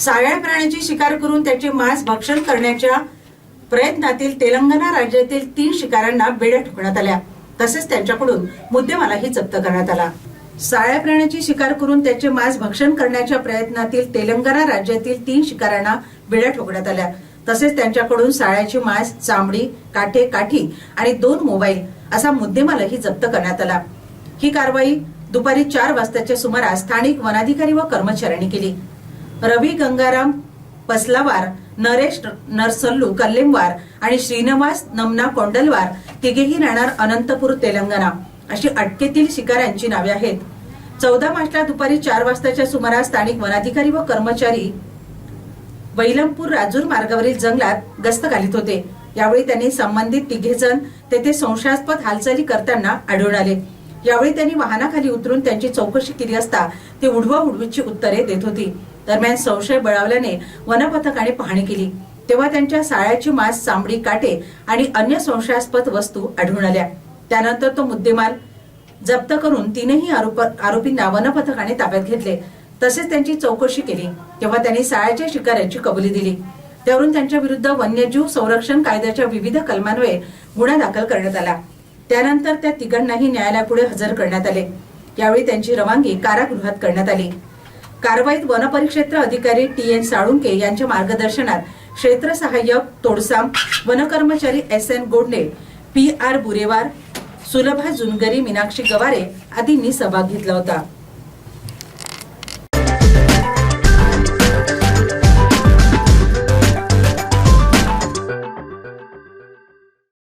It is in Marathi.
साळ्या प्राण्याची शिकार करून त्याचे मांस भक्षण करण्याच्या प्रयत्नातील तेलंगणा राज्यातील तीन शिकाऱ्यांना बेड्या ठोकण्यात आल्या. तसेच त्यांच्याकडून मुद्देमालाही जप्त करण्यात आला. साळ्या प्राण्याची शिकार करून त्याचे मांस भक्षण करण्याच्या प्रयत्नातील तेलंगणा राज्यातील तीन शिकाऱ्यांना बेड्या ठोकण्यात आल्या. तसेच त्यांच्याकडून साळ्याची मांस चामडी काठे काठी आणि दोन मोबाईल असा मुद्देमालही जप्त करण्यात आला. ही कारवाई दुपारी चार वाजताच्या सुमारास स्थानिक वनाधिकारी व कर्मचाऱ्यांनी केली. रवी गंगाराम पसलावार नरेश नरसल्लू कल्लेमवार आणि श्रीनिवास नमना कोंडलवार तिघेही राहणार अनंतपूर तेलंगणा. अशी अटकेतील शिकाऱ्यांची नावे आहेत. चौदा मार्चला दुपारी चार वाजताच्या सुमारास स्थानिक वनाधिकारी व कर्मचारी वैलमपूर राजूर मार्गावरील जंगलात गस्त घालीत होते. यावेळी त्यांनी संबंधित तिघे जण तेथे संशयास्पद हालचाली करताना आढळून आले. यावेळी त्यांनी वाहनाखाली उतरून त्यांची चौकशी केली असता ती उडवा उडवीची उत्तरे देत होती. दरम्यान संशय बळावल्याने वनपथकाने पाहणी केली. तेव्हा त्यांच्या साळ्याची मांस चांबडी काटे आणि अन्य संशयास्पद वस्तू आढळून आल्या. त्यानंतर तो मुद्देमाल जप्त करून तीनही आरोप आरोपींना वनपथकाने ताब्यात घेतले. तसेच त्यांची चौकशी केली. तेव्हा त्यांनी साळ्याच्या शिकाऱ्याची कबुली दिली. त्यावरून त्यांच्या विरुद्ध वन्यजीव संरक्षण कायद्याच्या विविध कलमान्वये गुन्हा दाखल करण्यात आला. त्यानंतर त्या तिघांनाही न्यायालयापुढे हजर करण्यात आले. यावेळी त्यांची रवानगी कारागृहात करण्यात आली. कारवाईत वनपरिक्षेत्र अधिकारी टी एन साळुंके यांच्या मार्गदर्शनात क्षेत्र सहाय्यक Todsam वनकर्मचारी S N Godne P R Burewar Sulabha Jungari Meenakshi Gaware आदींनी सहभाग घेतला होता.